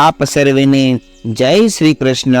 આપ સર્વેને જય શ્રી કૃષ્ણ.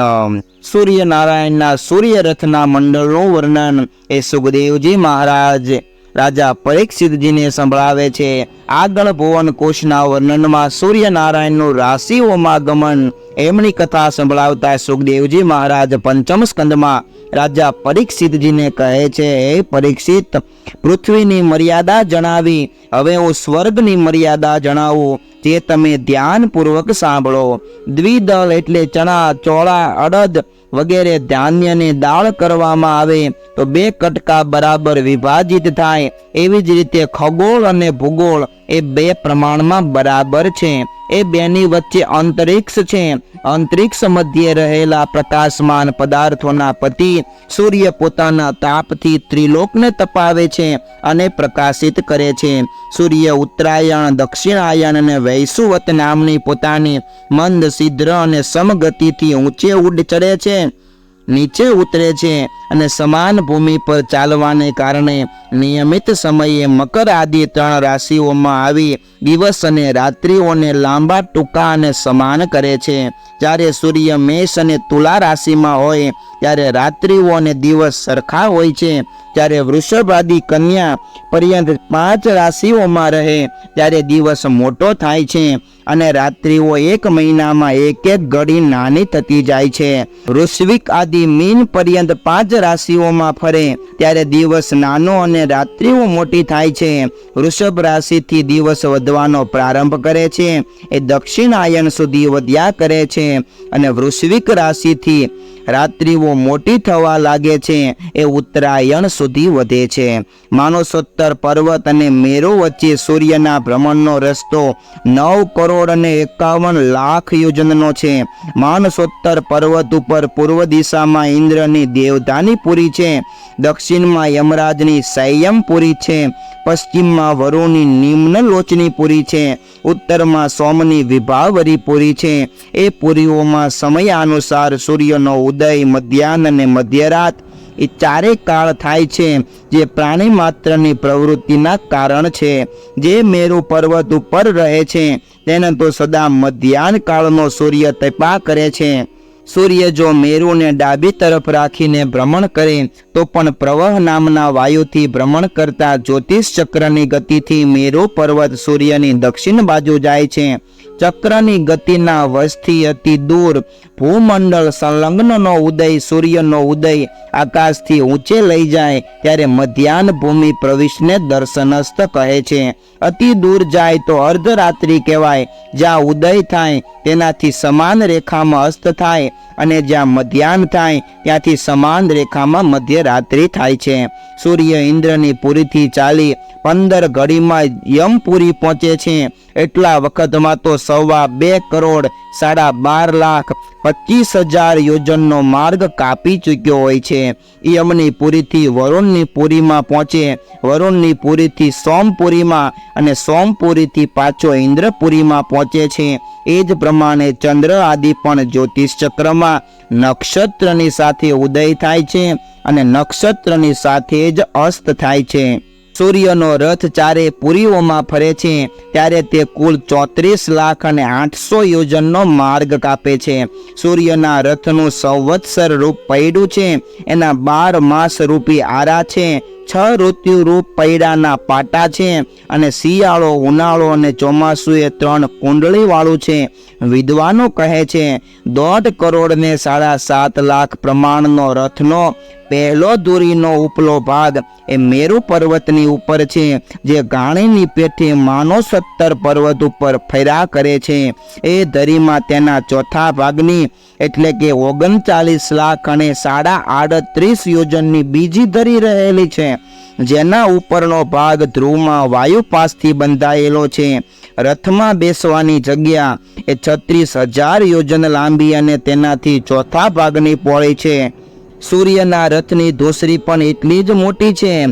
સૂર્યનારાયણના સૂર્ય રથના મંડળનું વર્ણન એ સુખદેવજી મહારાજ રાજા પરીક્ષિતજીને સંભળાવે છે. આગળ ભુવન કોશના વર્ણનમાં સૂર્યનારાયણનું રાશિઓમાં ગમન. એમની કથા સંભળાવતા સુખદેવજી મહારાજ પંચમ સ્કંદમાં રાજા પરીક્ષિતજીને કહે છે, હે પરીક્ષિત, પૃથ્વીની મર્યાદા જણાવી. હવે હું સ્વર્ગની મર્યાદા જણાવું, જે તમે ધ્યાનપૂર્વક સાંભળો. દ્વિદળ એટલે ચણા, ચોળા, અડદ વગેરે ધાન્યને દાળ કરવામાં આવે, તો બે કટકા બરાબર વિભાજિત થાય. એવી જ રીતે ખગોળ અને ભૂગોળ એ બે પ્રમાણમાં બરાબર છે. એ બેની વચ્ચે અંતરિક્ષ છે. અંતરિક્ષ મધ્યે રહેલા પ્રકાશમાન પદાર્થોના પતિ સૂર્ય પોતાના તાપથી ત્રિલોકને તપાવે છે અને પ્રકાશિત કરે છે. સૂર્ય ઉત્તરાયણ દક્ષિણાયણ અને વૈસુવત નામની પોતાની મંદ, સિદ્ર અને સમગતિથી ઊંચે ઉડ ચડે છે. નીચે ઉતરે છે અને સમાન ભૂમિ પર ચાલવાને કારણે નિયમિત સમયે મકર આદિ ત્રણ રાશિઓમાં આવી દિવસ અને રાત્રિઓને લાંબા ટૂંકા અને સમાન કરે છે. જ્યારે સૂર્ય મેષ અને તુલા રાશિમાં હોય, ત્યારે રાત્રિઓ અને દિવસ સરખા હોય છે. જ્યારે વૃષભ કન્યા પર્યંત પાંચ રાશિઓમાં રહે, ત્યારે દિવસ મોટો થાય છે અને રાત્રિઓ એક મહિનામાં એક એક ઘડી નાની થતી જાય છે. વૃશ્વિક આદિ મીન પર્યંત પાંચ રાશિઓમાં ફરે, ત્યારે દિવસ નાનો અને રાત્રિઓ મોટી થાય છે. વૃષભ રાશિથી દિવસ વધવાનો પ્રારંભ કરે છે, એ દક્ષિણાયન સુધી વધ્યા કરે છે અને વૃશ્વિક રાશિથી રાત્રિઓ મોટી થવા લાગે છે. એ ઉત્તરાયણ સુધી વધે છે. માનસોત્તર પર્વત અને મેરો વચ્ચે સૂર્યના ભ્રમણનો રસ્તો નવ કરોડ અને એકાવન લાખ યોજનનો છે. માનસોત્તર પર્વત ઉપર પૂર્વ દિશામાં ઇન્દ્રની દેવધાની પુરી છે. દક્ષિણમાં યમરાજની સંયમપુરી છે. પશ્ચિમમાં વરુણની નિમ્ન લોચની પુરી છે. ઉત્તરમાં સોમની વિભાવરી પુરી છે. એ પુરીઓમાં સમય અનુસાર સૂર્યનો ઉદય મધ્યાહન અને મધ્યરાત એ ચારે કાળ થાય છે જે પ્રાણી માત્રની પ્રવૃત્તિના કારણ છે. જે મેરુ પર્વત ઉપર રહે છે, તેને તો સદા મધ્યાહન કાળનો સૂર્ય તપા કરે છે. સૂર્ય જો મેરુને ડાબી તરફ રાખીને ભ્રમણ કરે, તો પણ પ્રવાહ નામના વાયુથી ભ્રમણ કરતા જ્યોતિષ ચક્રની ગતિથી મેરુ પર્વત સૂર્યની દક્ષિણ બાજુ જાય છે. ચક્રની ગતિના વશથી અતિ દૂર ભૂમંડળ સંલગ્નનો ઉદય સૂર્યનો ઉદય આકાશથી ઊંચે લઈ જાય ત્યારે મધ્યાહન ભૂમિ પ્રવિશને દર્શનસ્થ કહે છે. અતિ દૂર જાય તો અર્ધરાત્રિ કહેવાય. જ્યાં ઉદય થાય તેનાથી સમાન રેખામાં અસ્ત થાય અને જ્યાં મધ્યાહન થાય ત્યાંથી સમાન રેખામાં મધ્યરાત્રિ થાય છે. સૂર્ય ઇન્દ્રની પુરીથી ચાલી પંદર ઘડીમાં યમપુરી પહોંચે છે. એટલા વખતમાં તો સવા બે કરોડ, સાડા બાર લાખ, પચીસ હજાર યોજનનો માર્ગ કાપી ચૂક્યો હોય છે. યમની પુરીથી વરુણની પુરીમાં પહોંચે. વરુણની પુરીથી સોમપુરીમાં અને સોમપુરીથી પાછો ઇન્દ્રપુરીમાં પહોંચે છે. એ જ પ્રમાણે ચંદ્ર આદિ પણ જ્યોતિષ ચક્રમાં નક્ષત્રની સાથે ઉદય થાય છે અને નક્ષત્રની સાથે જ અસ્ત થાય છે. સૂર્યનો રથ ચારે પુરીઓમાં ફરે છે, ત્યારે તે કુલ ચોત્રીસ લાખ અને આઠસો યોજનનો માર્ગ કાપે છે. સૂર્યના રથનું સંવત્સર રૂપ પૈડું છે, એના બાર માસ રૂપી આરા છે છ ઋતુ રૂપ પૈડાના પાટા છે અને શિયાળો, ઉનાળો અને ચોમાસું એ ત્રણ કુંડળીવાળું છે. વિદ્વાનો કહે છે, દોઢ કરોડને સાડા સાત લાખ પ્રમાણનો રથનો પહેલો દૂરીનો ઉપલો ભાગ એ મેરુ પર્વતની ઉપર છે, જે ગાણીની પેઠે માનો સત્તર પર્વત ઉપર ફેરા કરે છે. એ ધરીમાં તેના ચોથા ભાગની એટલે કે ઓગણચાલીસ લાખ અને સાડા આડત્રીસ યોજનની બીજી ધરી રહેલી છે. જેના ઉપરનો ભાગ ધ્રુવમાં વાયુપાસથી બંધાયેલો છે. રથમાં બેસવાની જગ્યા એ છત્રીસ હજાર યોજન લાંબી અને તેનાથી ચોથા ભાગની પોળી છે. સૂર્યના રથની ધોસરી પણ એટલી જ મોટી છે.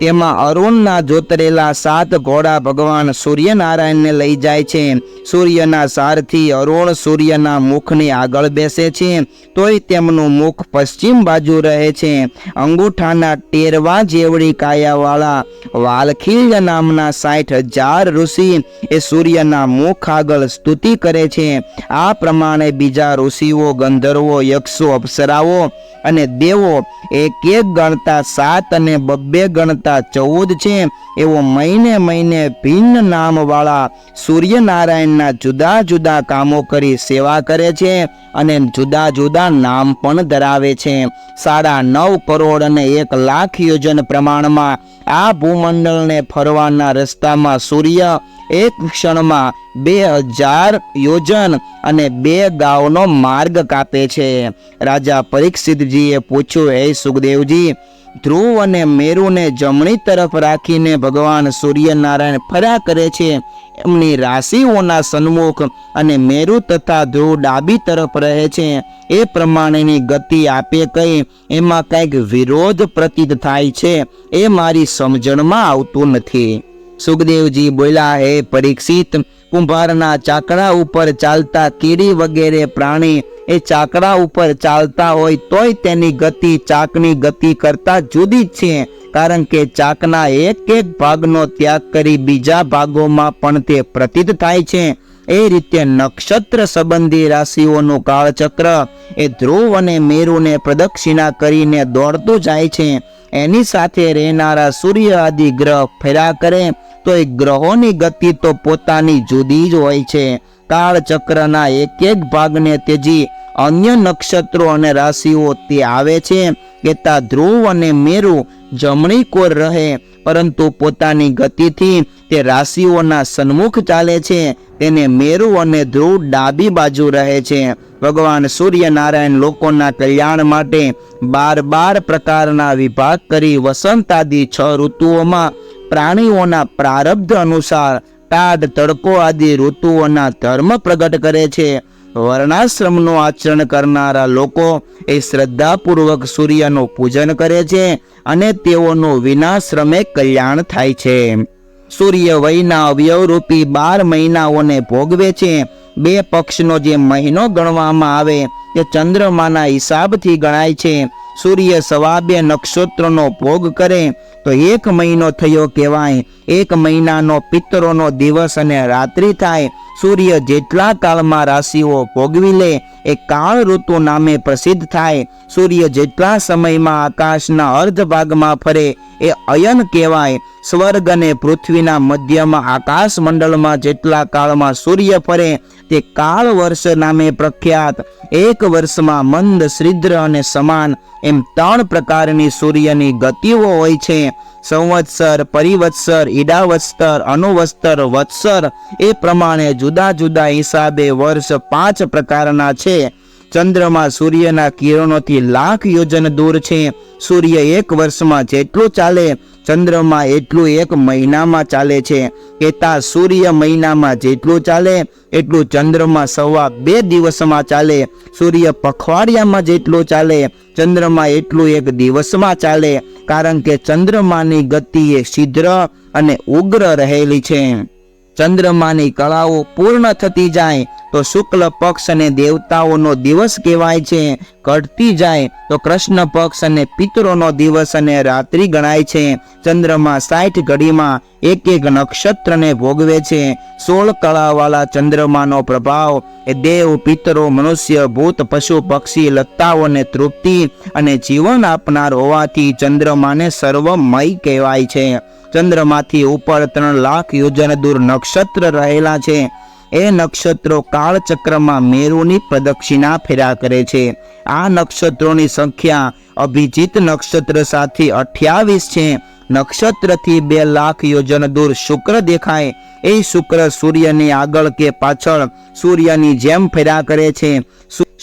તેમાં અરુણના જોતરેલા સાત ઘોડા ભગવાન સૂર્યનારાયણને લઈ જાય છે. સૂર્યના સારથી અરુણ સૂર્યના મુખની આગળ બેસે છે. તોય તેમનું મુખ પશ્ચિમ બાજુ રહે છે. અંગૂઠાના ટેરવા જેવડી કાયાવાળા વાલખીલ નામના સાઠ હજાર ઋષિ એ સૂર્યના મુખ આગળ સ્તુતિ કરે છે. આ પ્રમાણે બીજા ઋષિઓ, ગંધર્વો, યક્ષો, અપ્સરાઓ અને દેવો એક એક ગણતા સાત અને બબ્બે ગણતા ચૌદ છે, એવો મહિને મહિને ભિન્ન નામવાળા સૂર્યનારાયણના જુદા જુદા કામો કરી સેવા કરે છે અને જુદા જુદા નામ પણ ધરાવે છે. સાડા નવ કરોડ અને એક લાખ યોજન પ્રમાણમાં આ ભૂમંડળને ફરવાના રસ્તામાં સૂર્ય એક ક્ષણમાં બે હજાર યોજન અને બે ગાઉનો માર્ગ કાપે છે. રાજા પરીક્ષિતજીએ પૂછ્યું, હે સુખદેવજી ધ્રુવ અને મેરુને જમણી તરફ રાખીને ભગવાન સૂર્યનારાયણ ફર્યા કરે છે. એમની રાશિઓના સન્મુખ અને મેરુ તથા ધ્રુવ ડાબી તરફ રહે છે. એ પ્રમાણેની ગતિ આપે કઈ, એમાં કંઈક વિરોધ પ્રતીત થાય છે. એ મારી સમજણમાં આવતું નથી. સુખદેવજી બોલ્યા, હે પરીક્ષિત, કુંભારના ચાકડા ઉપર ચાલતા કીડી વગેરે પ્રાણી એ ચાકડા ઉપર ચાલતા હોય તોય તેની ગતિ, ચાકની ગતિ કરતા જુદી છે કારણ કે ચાકના એક એક ભાગનો ત્યાગ કરી બીજા ભાગોમાં પણ તે પ્રતીત થાય છે. એ રીતે નક્ષત્ર સંબંધી રાશિઓનું કાળચક્ર એ ધ્રુવ અને મેરુને પ્રદક્ષિણા કરીને દોડતું જાય છે. એની સાથે રહેનારા સૂર્ય આદિ ગ્રહ ફેરા કરે તો એ ગ્રહોની ગતિ તો પોતાની જુદી જ હોય છે. કાળચક્રના એક એક ભાગને તેજી અન્ય નક્ષત્રો અને રાશિઓ તે આવે છે કે તા ધ્રુવ અને મેરુ જમણી કોર રહે, પરંતુ પોતાની ગતિથી તે રાશિઓના સન્મુખ ચાલે છે. તેને મેરુ અને ધ્રુવ ડાબી બાજુ રહે છે. ભગવાન સૂર્યનારાયણ લોકોના કલ્યાણ માટે બાર બાર પ્રકારના વિભાગ કરી વસંત આદિ છ ઋતુઓમાં પ્રાણીઓના પ્રારબ્ધ અનુસાર ટાઢ તડકો આદિ ઋતુઓના ધર્મ પ્રગટ કરે છે. વર્ણાશ્રમનું આચરણ કરનારા લોકો એ શ્રદ્ધાપૂર્વક સૂર્યનું પૂજન કરે છે અને તેઓનું વિનાશ્રમે કલ્યાણ થાય છે. સૂર્ય વયના અવયવરૂપી બાર મહિનાઓને ભોગવે છે. બે પક્ષનો જે મહિનો ગણવામાં આવે તે ચંદ્રમાના હિસાબથી ગણાય છે. સૂર્ય સવા બે નક્ષત્રનો ભોગ કરે તો એક મહિનો થયો કહેવાય. એક મહિનાનો પિત્તરોનો દિવસ અને રાત્રિ થાય. સૂર્ય જેટલા કાળમાં રાશિઓ ભોગવી લે, એ કાળ ઋતુ નામે પ્રસિદ્ધ થાય. સૂર્ય જેટલા સમયમાં આકાશના અર્ધ ભાગમાં ફરે, એ અયન કહેવાય. સ્વર્ગ અને પૃથ્વીના મધ્યમાં આકાશ મંડળમાં જેટલા કાળમાં સૂર્ય ફરે, તે કાળ વર્ષ નામે પ્રખ્યાત. એક વર્ષમાં મંદ શ્રીદ્ર અને સમાન એમ ત્રણ પ્રકારની સૂર્યની ગતિઓ હોય છે. સંવત્સર, પરિવત્સર, ઈડાવત્સર, અનુવત્સર, વત્સર એ પ્રમાણે જુદા જુદા હિસાબે વર્ષ પાંચ પ્રકારના છે. ચંદ્રમાં સૂર્યના કિરણોથી લાખ યોજન દૂર છે. સૂર્ય એક વર્ષમાં જેટલું ચાલે, ચંદ્રમાં એટલું એક મહિનામાં ચાલે છે. કેતા સૂર્ય મહિનામાં જેટલું ચાલે, એટલું ચંદ્રમાં સવા બે દિવસમાં ચાલે. સૂર્ય પખવાડિયામાં જેટલું ચાલે, ચંદ્રમાં એટલું એક દિવસમાં ચાલે. કારણ કે ચંદ્રમાની ગતિ એ શીઘ્ર અને ઉગ્ર રહેલી છે. ચંદ્રમાની કળાઓ પૂર્ણ થતી જાય તો શુક્લ પક્ષ અને દેવતાઓનો દિવસ કહેવાય છે. ઘટતી જાય તો કૃષ્ણ પક્ષ અને પિતરોનો દિવસ અને રાત્રિ ગણાય છે. ચંદ્રમા સાઠ ઘડીમાં એક એક નક્ષત્રને ભોગવે છે. સોળ કળાવાળા ચંદ્રમાનો પ્રભાવ એ દેવ, પિતરો, મનુષ્ય, ભૂત, પશુ, પક્ષી, લતાઓને તૃપ્તિ અને જીવન આપનાર હોવાથી ચંદ્રમાને સર્વમય કહેવાય છે. ચંદ્રમાંથી ઉપર ત્રણ લાખ યોજન દૂર નક્ષત્ર રહેલા છે. એ નક્ષત્રો કાળચક્રમાં મેરુની પ્રદક્ષિણા ફેરા કરે છે. આ નક્ષત્રોની સંખ્યા અભિજીત નક્ષત્ર સાથે અઠ્યાવીસ છે. નક્ષત્રથી બે લાખ યોજન દૂર શુક્ર દેખાય. એ શુક્ર સૂર્યની આગળ કે પાછળ સૂર્યની જેમ ફેરા કરે છે.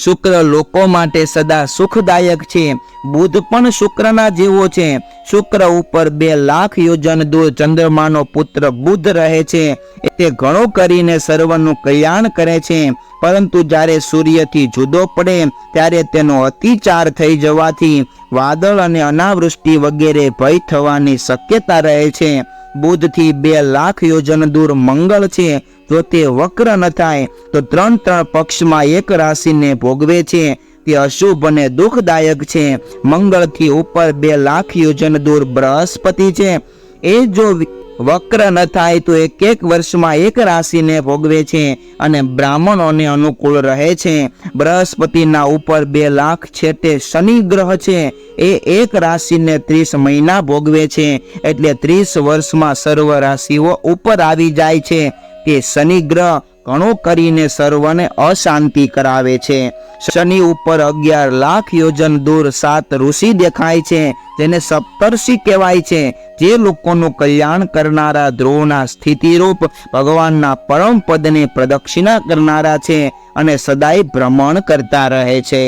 શુક્ર લોકો માટે સદા સુખદાયક છે. બુધ પણ શુક્રના જેવો છે. શુક્ર ઉપર બે લાખ યોજન દૂર ચંદ્રમાનો પુત્ર બુધ રહે છે. તે ઘણો કરીને સર્વનું કલ્યાણ કરે છે. પરંતુ જ્યારે સૂર્યથી જુદો પડે, ત્યારે તેનો અતિચાર થઈ જવાથી વાદળ અને અનાવૃષ્ટિ વગેરે ભય થવાની શક્યતા રહે છે. બુધથી બે લાખ યોજન દૂર મંગળ છે. જો તે વક્ર ન થાય, તો ત્રણ ત્રણ પક્ષમાં એક રાશિને ભોગવે છે. તે અશુભ અને દુઃખદાયક છે. મંગળથી ઉપર બે લાખ યોજન દૂર બૃહસ્પતિ છે. એ જો વક્ર ન થાય, તો એક એક વર્ષમાં એક રાશિને ભોગવે છે અને બ્રાહ્મણોને અનુકૂળ રહે છે. બૃહસ્પતિના ઉપર બે લાખ છેટે શનિ ગ્રહ છે. એ એક રાશિને ત્રીસ મહિના ભોગવે છે. એટલે ત્રીસ વર્ષમાં સર્વ રાશિઓ ઉપર આવી જાય છે. તે શનિ ગ્રહ ઘણો કરીને સર્વને અશાંતિ કરાવે છે. શનિ ઉપર અગિયાર લાખ યોજન દૂર સાત ઋષિ દેખાય છે. જેને સપ્તર્ષિ કહેવાય છે. જે લોકોનું કલ્યાણ કરનારા ધ્રુવના સ્થિતિરૂપ ભગવાનના પરમ પદને પ્રદક્ષિણા કરનારા છે અને સદાય ભ્રમણ કરતા રહે છે.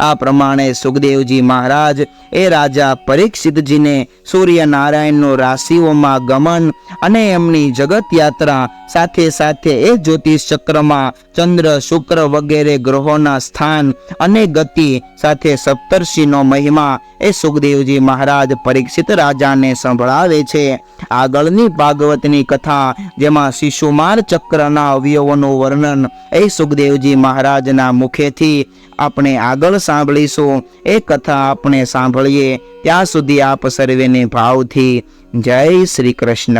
આ પ્રમાણે સુખદેવજી મહારાજ એ રાજા પરીક્ષિતજીને સૂર્યનારાયણનો રાશિઓમાં ગમન અને એમની જગત યાત્રા સાથે સાથે એ જ્યોતિષ ચક્રમાં ચંદ્ર, શુક્ર વગેરે ગ્રહોના સ્થાન અને ગતિ સાથે સપ્તર્ષિનો મહિમા એ સુખદેવજી મહારાજ પરીક્ષિત રાજાને સંભળાવે છે. આગળની ભાગવતની કથા, જેમાં શિશુમાર ચક્રના અવયવોનું વર્ણન, એ સુખદેવજી મહારાજના મુખેથી આપણે આગળ સાંભળીશું. એ કથા આપણે સાંભળીએ ત્યાં સુધી આપ સર્વેને ભાવથી જય શ્રી કૃષ્ણ.